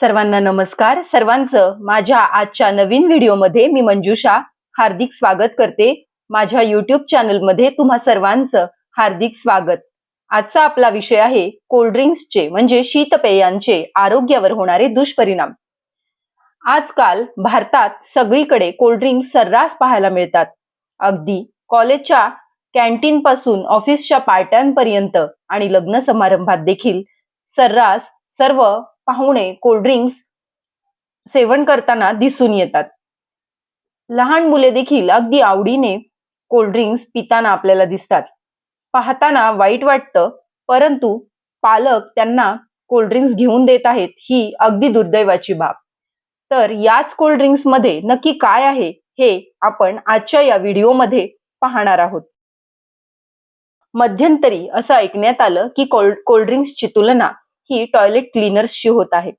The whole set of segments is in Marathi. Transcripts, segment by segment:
सर्वांना नमस्कार. सर्वांचं माझ्या आजच्या नवीन व्हिडिओमध्ये मी मंजुषा हार्दिक स्वागत करते. माझ्या युट्यूब चॅनलमध्ये तुम्हा सर्वांचं हार्दिक स्वागत. आजचा आपला विषय आहे कोल्ड्रिंक्सचे म्हणजे शीतपेयांचे आरोग्यावर होणारे दुष्परिणाम. आजकाल भारतात सगळीकडे कोल्ड्रिंक्स सर्रास पाहायला मिळतात. अगदी कॉलेजच्या कॅन्टीन पासून ऑफिसच्या पार्ट्यांपर्यंत आणि लग्न समारंभात देखील सर्रास सर्व पाहुणे कोल्ड्रिंक्स सेवन करताना दिसून येतात. लहान मुले देखील अगदी आवडीने कोल्ड्रिंक्स पिताना आपल्याला दिसतात. पाहताना वाईट वाटतं परंतु पालक त्यांना कोल्ड्रिंक्स घेऊन देत आहेत ही अगदी दुर्दैवाची बाब. तर याच कोल्ड्रिंक्समध्ये नक्की काय आहे हे आपण आजच्या या व्हिडिओमध्ये पाहणार आहोत. मध्यंतरी असं ऐकण्यात आलं की कोल्ड कोल्ड्रिंक्सची तुलना ही टॉयलेट क्लीनर्सची होत आहे.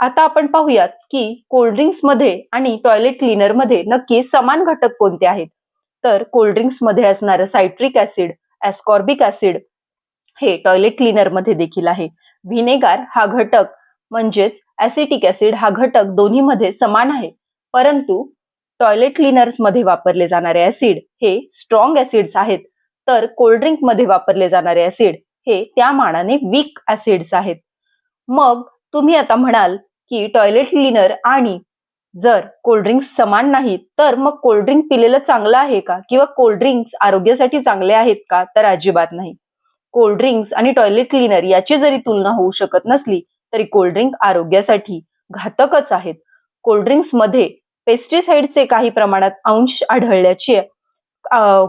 आता आपण पाहूयात की कोल्ड्रिंक्समध्ये आणि टॉयलेट क्लीनरमध्ये नक्की समान घटक कोणते आहेत? तर कोल्ड्रिंक्समध्ये असणारं सायट्रिक ऍसिड एस्कॉर्बिक ऍसिड हे टॉयलेट क्लीनरमध्ये देखील आहे. व्हिनेगार हा घटक म्हणजेच ऍसिटिक ऍसिड हा घटक दोन्हीमध्ये समान आहे. परंतु टॉयलेट क्लीनर्समध्ये वापरले जाणारे ऍसिड हे स्ट्रॉंग ऍसिड्स आहेत. तर कोल्ड्रिंकमध्ये वापरले जाणारे ऍसिड हे त्या मानाने वीक ऍसिड्स आहेत. मग तुम्ही आता म्हणाल की टॉयलेट क्लीनर आणि जर कोल्ड्रिंक्स समान नाहीत तर मग कोल्ड्रिंक पिलेलं चांगलं आहे का? किंवा कोल्ड्रिंक्स आरोग्यासाठी चांगले आहेत का? तर अजिबात नाही. कोल्ड्रिंक्स आणि टॉयलेट क्लीनर याची जरी तुलना होऊ शकत नसली तरी कोल्ड्रिंक आरोग्यासाठी घातकच आहेत. कोल्ड्रिंक्समध्ये पेस्टिसाइडचे काही प्रमाणात अंश आढळल्याची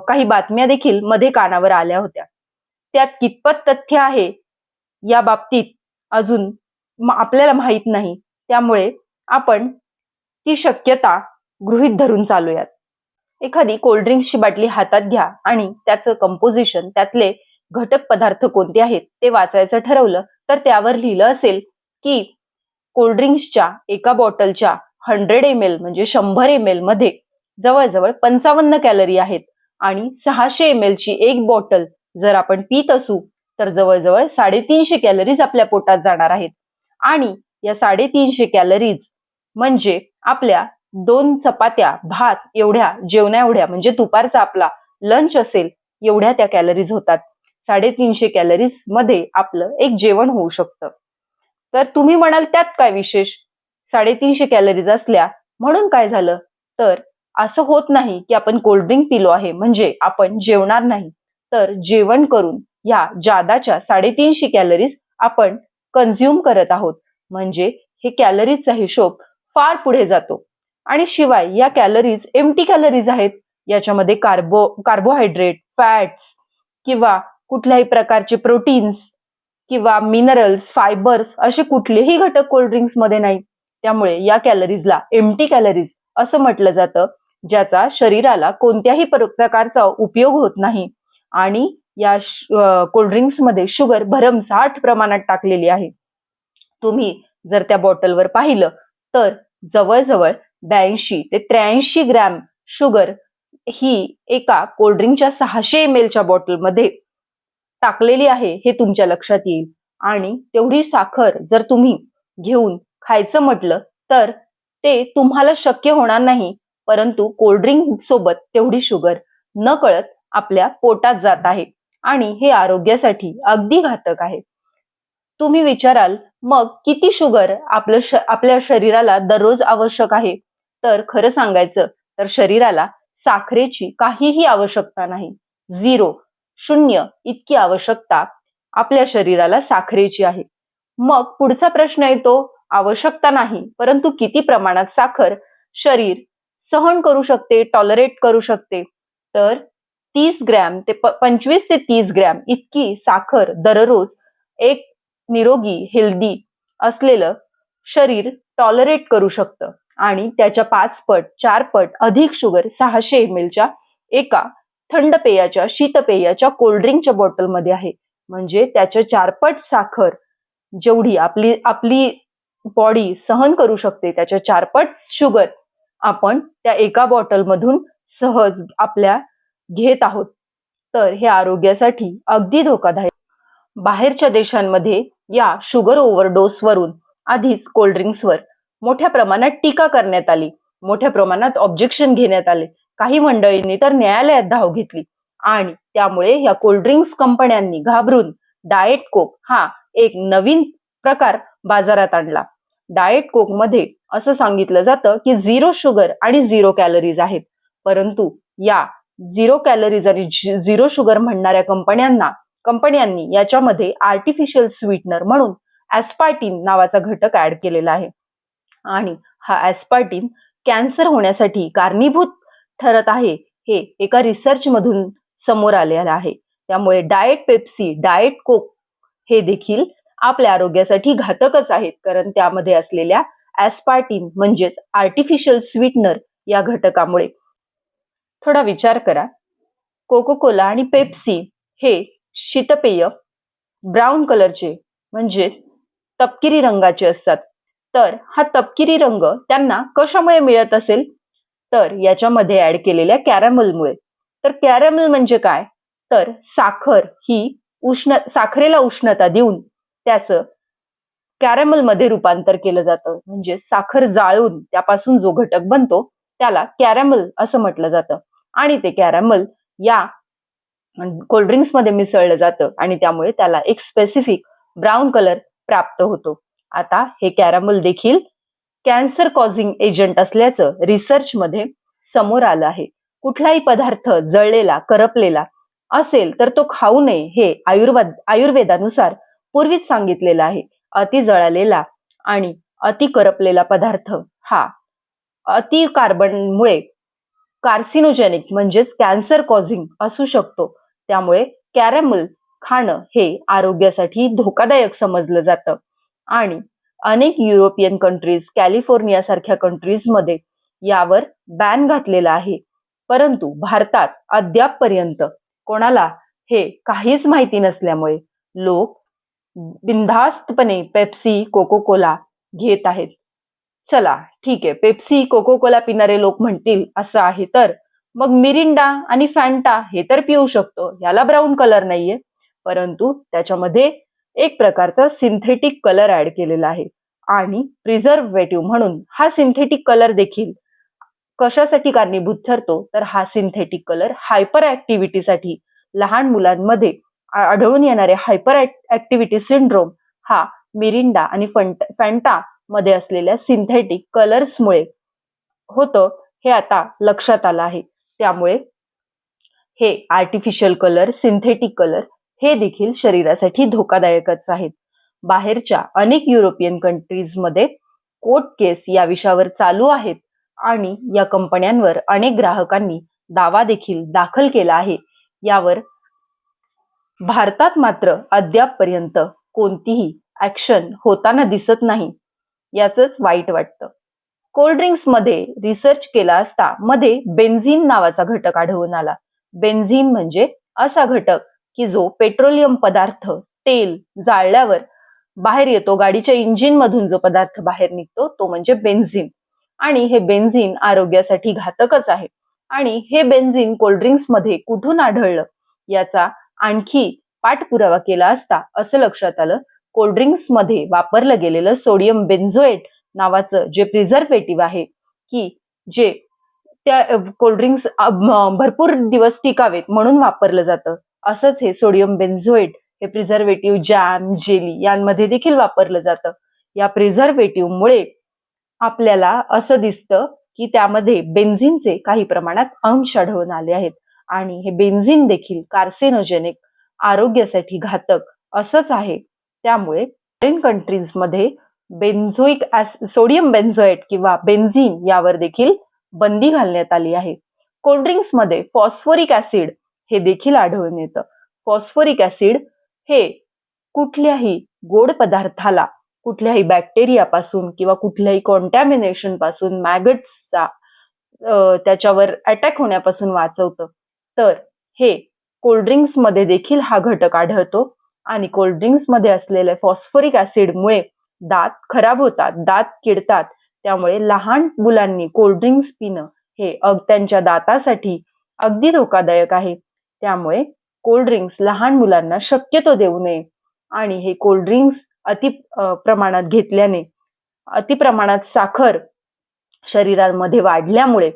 काही बातम्या देखील मध्ये कानावर आल्या होत्या. त्यात कितपत तथ्य आहे या बाबतीत अजून आपल्याला माहीत नाही. त्यामुळे आपण ती शक्यता गृहित धरून चालूयात. एखादी कोल्ड्रिंक्सची बाटली हातात घ्या आणि त्याचं कंपोजिशन त्यातले घटक पदार्थ कोणते आहेत ते वाचायचं ठरवलं तर त्यावर लिहिलं असेल की कोल्ड्रिंक्सच्या एका बॉटलच्या हंड्रेड एम एल म्हणजे शंभर एम एलमध्ये जवळजवळ पंचावन्न कॅलरी आहेत आणि सहाशे एम एलची एक बॉटल जर आपण पित असू तर जवळजवळ साडेतीनशे कॅलरीज आपल्या पोटात जाणार आहेत. आणि या साडेतीनशे कॅलरीज म्हणजे आपल्या दोन चपात्या भात एवढ्या जेवण्या एवढ्या म्हणजे दुपारचा आपला लंच असेल एवढ्या त्या कॅलरीज होतात. साडेतीनशे कॅलरीजमध्ये आपलं एक जेवण होऊ शकतं. तर तुम्ही म्हणाल त्यात काय विशेष? साडेतीनशे कॅलरीज असल्या म्हणून काय झालं? तर असं होत नाही की आपण कोल्ड्रिंक पिलो आहे म्हणजे आपण जेवणार नाही. तर जेवण करून या जादाच्या साडेतीनशे कॅलरीज आपण कन्झ्युम करत आहोत. म्हणजे हे कॅलरीजचा हिशोब फार पुढे जातो. आणि शिवाय या कॅलरीज एमटी कॅलरीज आहेत. याच्यामध्ये कार्बो कार्बोहायड्रेट फॅट्स किंवा कुठल्याही प्रकारचे प्रोटीन्स किंवा मिनरल्स फायबर्स असे कुठलेही घटक कोल्ड्रिंक्समध्ये नाही. त्यामुळे या कॅलरीजला एमटी कॅलरीज असं म्हटलं जातं. ज्याचा शरीराला कोणत्याही प्रकारचा उपयोग होत नाही. आणि या कोल्ड्रिंक्समध्ये शुगर भरमसाठ प्रमाणात टाकलेली आहे. तुम्ही जर त्या बॉटलवर पाहिलं तर जवळजवळ ब्याऐंशी ते त्र्याऐंशी ग्रॅम शुगर ही एका कोल्ड्रिंकच्या सहाशे एम एलच्या बॉटलमध्ये टाकलेली आहे हे तुमच्या लक्षात येईल. आणि तेवढी साखर जर तुम्ही घेऊन खायचं म्हटलं तर ते तुम्हाला शक्य होणार नाही परंतु कोल्ड्रिंक सोबत तेवढी शुगर न कळत आपल्या पोटात जात आहे आणि हे आरोग्यासाठी अगदी घातक आहे. तुम्ही विचाराल मग किती शुगर आपलं श आपल्या शरीराला दररोज आवश्यक आहे? तर खरं सांगायचं तर शरीराला साखरेची काहीही आवश्यकता नाही. झिरो शून्य इतकी आवश्यकता आपल्या शरीराला साखरेची आहे. मग पुढचा प्रश्न येतो आवश्यकता नाही परंतु किती प्रमाणात साखर शरीर सहन करू शकते टॉलरेट करू शकते? तर तीस ग्रॅम ते पंचवीस ते तीस ग्रॅम इतकी साखर दररोज एक निरोगी हेल्दी असलेलं शरीर टॉलरेट करू शकतं. आणि त्याच्या पाच पट चार पट अधिक शुगर सहाशे एम एलच्या एका थंड पेयाच्या शीतपेयाच्या कोल्ड्रिंकच्या बॉटलमध्ये आहे. म्हणजे त्याच्या चारपट साखर जेवढी आपली आपली बॉडी सहन करू शकते त्याच्या चारपट शुगर आपण त्या एका बॉटलमधून सहज आपल्या घेत आहोत. तर हे आरोग्यासाठी अगदी धोकादायक. बाहेरच्या देशांमध्ये या शुगर ओव्हरडोस वरून आधीच कोल्ड्रिंक्सवर मोठ्या प्रमाणात टीका करण्यात आली. मोठ्या प्रमाणात ऑब्जेक्शन घेण्यात आले. काही मंडळींनी तर न्यायालयात धाव घेतली. आणि त्यामुळे या कोल्ड्रिंक्स कंपन्यांनी घाबरून डाएट कोक हा एक नवीन प्रकार बाजारात आणला. डाएट कोकमध्ये असं सांगितलं जातं की झिरो शुगर आणि झिरो कॅलरीज आहेत. परंतु या झिरो कॅलरीज आणि झिरो शुगर म्हणणाऱ्या कंपन्यांना कंपन्यांनी याच्यामध्ये आर्टिफिशियल स्वीटनर म्हणून ऍस्पार्टिन नावाचा घटक ऍड केलेला आहे. आणि हा ऍस्पार्टिन कॅन्सर होण्यासाठी कारणीभूत ठरत आहे हे एका रिसर्च मधून समोर आलेलं आहे. त्यामुळे डाएट पेप्सी डाएट कोक हे देखील आपल्या आरोग्यासाठी घातकच आहेत कारण त्यामध्ये असलेल्या ऍस्पार्टिन म्हणजेच आर्टिफिशियल स्वीटनर या घटकामुळे. थोडा विचार करा. कोको कोला आणि पेप्सी हे शीतपेय ब्राऊन कलरचे म्हणजे तपकिरी रंगाचे असतात. तर हा तपकिरी रंग त्यांना कशामुळे मिळत असेल? तर याच्यामध्ये ऍड केलेल्या कॅरमलमुळे तर कॅरमल म्हणजे काय? तर साखर ही उष्ण साखरेला उष्णता देऊन त्याचं कॅरमलमध्ये रूपांतर केलं जातं. म्हणजे साखर जाळून त्यापासून जो घटक बनतो त्याला कॅरॅमल असं म्हटलं जातं. आणि ते कॅरमल या कोल्ड्रिंक्समध्ये मिसळलं जातं आणि त्यामुळे त्याला एक स्पेसिफिक ब्राऊन कलर प्राप्त होतो. आता हे कॅरमल देखील कॅन्सर कॉझिंग एजंट असल्याचं रिसर्चमध्ये समोर आलं आहे. कुठलाही पदार्थ जळलेला करपलेला असेल तर तो खाऊ नये हे आयुर्वेद आयुर्वेदानुसार पूर्वीच सांगितलेलं आहे. अति जळालेला आणि अति करपलेला पदार्थ हा अति कार्बनमुळे कार्सिनोजेनिक म्हणजेच कॅन्सर कॉझिंग असू शकतो. त्यामुळे कॅरमल खाणं हे आरोग्यासाठी धोकादायक समजलं जातं. आणि अनेक युरोपियन कंट्रीज कॅलिफोर्निया सारख्या कंट्रीजमध्ये यावर बॅन घातलेला आहे. परंतु भारतात अद्यापपर्यंत कोणाला हे काहीच माहिती नसल्यामुळे लोक बिनधास्तपणे पेप्सी कोको कोला घेत आहेत. चला ठीक आहे. पेप्सी कोको कोला पिणारे लोक म्हणतील असं आहे तर. मग मिरिंडा आणि फॅन्टा हे तर पिऊ शकतो. याला ब्राऊन कलर नाहीये. परंतु त्याच्यामध्ये एक प्रकारचा सिंथेटिक कलर ऍड केलेला आहे. आणि प्रिझर्वेटिव्ह म्हणून हा सिंथेटिक कलर देखील कशासाठी कारणीभूत ठरतो? तर हा सिंथेटिक कलर हायपर ऍक्टिव्हिटीसाठी लहान मुलांमध्ये आढळून येणारे हायपर ऍक्टिव्हिटी सिंड्रोम हा मिरिंडा आणि फंट फॅन्टा मध्ये असलेल्या सिंथेटिक कलर्समुळे होतं हे आता लक्षात आलं आहे. त्यामुळे हे आर्टिफिशियल कलर सिंथेटिक कलर हे देखील शरीरासाठी धोकादायकच आहेत. बाहेरच्या अनेक युरोपियन कंट्रीजमध्ये कोर्ट केस या विषयावर चालू आहेत आणि या कंपन्यांवर अनेक ग्राहकांनी दावा देखील दाखल केला आहे. यावर भारतात मात्र अद्यापपर्यंत कोणतीही ऍक्शन होताना दिसत नाही. याच वाईट वाटतं. कोल्ड ड्रिंक्समध्ये रिसर्च केला असता मध्ये बेन्झिन नावाचा घटक आढळून आला. बेन्झिन म्हणजे असा घटक की जो पेट्रोलियम पदार्थ तेल जाळल्यावर बाहेर येतो गाडीच्या इंजिन मधून जो पदार्थ बाहेर निघतो तो म्हणजे बेन्झिन आणि हे बेन्झिन आरोग्यासाठी घातकच आहे. आणि हे बेन्झिन कोल्ड्रिंक्समध्ये कुठून आढळलं? याचा आणखी पाठपुरावा केला असता असं लक्षात आलं कोल्ड्रिंक्समध्ये वापरलं गेलेलं सोडियम बेन्झोएट नावाचं जे प्रिझर्वेटिव्ह आहे की जे त्या कोल्ड्रिंक्स भरपूर दिवस टिकावेत म्हणून वापरलं जातं. असंच हे सोडियम बेन्झोएट हे प्रिझर्वेटिव्ह जॅम जेली यांमध्ये देखील वापरलं जातं. या प्रिझर्वेटिव्हमुळे आपल्याला असं दिसतं की त्यामध्ये बेन्झिनचे काही प्रमाणात अंश आढळून आले आहेत. आणि हे बेन्झिन देखील कार्सिनोजेनिक आरोग्यासाठी घातक असंच आहे. त्यामुळे फॉरेन कंट्रीजमध्ये बेन्झोइक सोडियम बेन्झोएट किंवा बेन्झिन यावर देखील बंदी घालण्यात आली आहे. कोल्ड्रिंक्समध्ये फॉस्फोरिक ऍसिड हे देखील आढळून येतं. फॉस्फोरिक ऍसिड हे कुठल्याही गोड पदार्थाला कुठल्याही बॅक्टेरियापासून किंवा कुठल्याही कॉन्टॅमिनेशनपासून मॅगट्सचा त्याच्यावर अटॅक होण्यापासून वाचवतं. तर हे कोल्ड्रिंक्समध्ये देखील हा घटक आढळतो. आणि कोल्ड्रिंक्समध्ये असलेल्या फॉस्फोरिक ऍसिडमुळे दात खराब होतात दात किडतात. त्यामुळे लहान मुलांनी कोल्ड्रिंक्स पिणं हे त्यांच्या दातासाठी अगदी धोकादायक आहे. त्यामुळे कोल्ड्रिंक्स लहान मुलांना शक्यतो देऊ नये. आणि हे कोल्ड्रिंक्स अति प्रमाणात घेतल्याने अतिप्रमाणात साखर शरीरामध्ये वाढल्यामुळे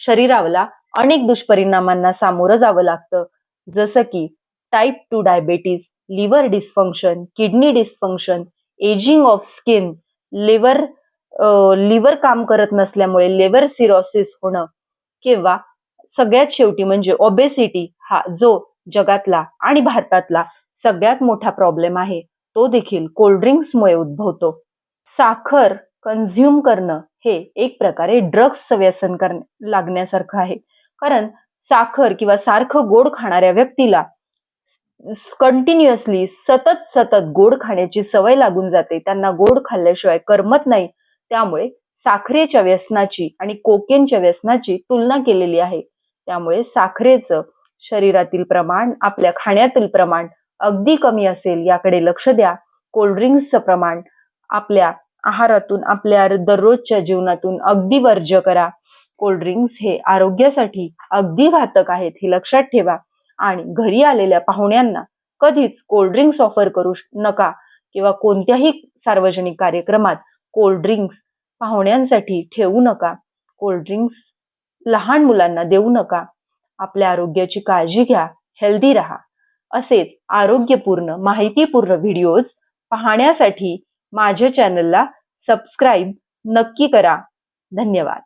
शरीराला अनेक दुष्परिणामांना सामोरं जावं लागतं. जसं की type two diabetes liver dysfunction kidney dysfunction ageing of skin liver liver काम करत नसल्यामुळे लिव्हर सिरोसिस होणं किंवा सगळ्यात शेवटी म्हणजे ओबेसिटी हा जो जगातला आणि भारतातला सगळ्यात मोठा प्रॉब्लेम आहे तो देखील कोल्ड्रिंक्समुळे उद्भवतो. साखर कन्झ्युम करणं हे एक प्रकारे ड्रग्सचं व्यसन कर लागण्यासारखं आहे. कारण साखर किंवा सारखं गोड खाणाऱ्या व्यक्तीला कंटिन्युअसली सतत सतत गोड खाण्याची सवय लागून जाते. त्यांना गोड खाल्ल्याशिवाय करमत नाही. त्यामुळे साखरेच्या व्यसनाची आणि कोकेनच्या व्यसनाची तुलना केलेली आहे. त्यामुळे साखरेचं शरीरातील प्रमाण आपल्या खाण्यातील प्रमाण अगदी कमी असेल याकडे लक्ष द्या. कोल्ड्रिंक्सचं प्रमाण आपल्या आहारातून आपल्या दररोजच्या जीवनातून अगदी वर्ज्य करा. कोल्ड्रिंक्स हे आरोग्यासाठी अगदी घातक आहेत हे लक्षात ठेवा. आणि घरी आलेल्या पाहुण्यांना कधीच कोल्ड्रिंक्स ऑफर करू नका. किंवा कोणत्याही सार्वजनिक कार्यक्रमात कोल्ड्रिंक्स पाहुण्यांसाठी ठेवू नका. कोल्ड्रिंक्स लहान मुलांना देऊ नका. आपल्या आरोग्याची काळजी घ्या. हेल्दी राहा. असेच आरोग्यपूर्ण माहितीपूर्ण व्हिडिओज पाहण्यासाठी माझ्या चॅनलला सबस्क्राईब नक्की करा. धन्यवाद.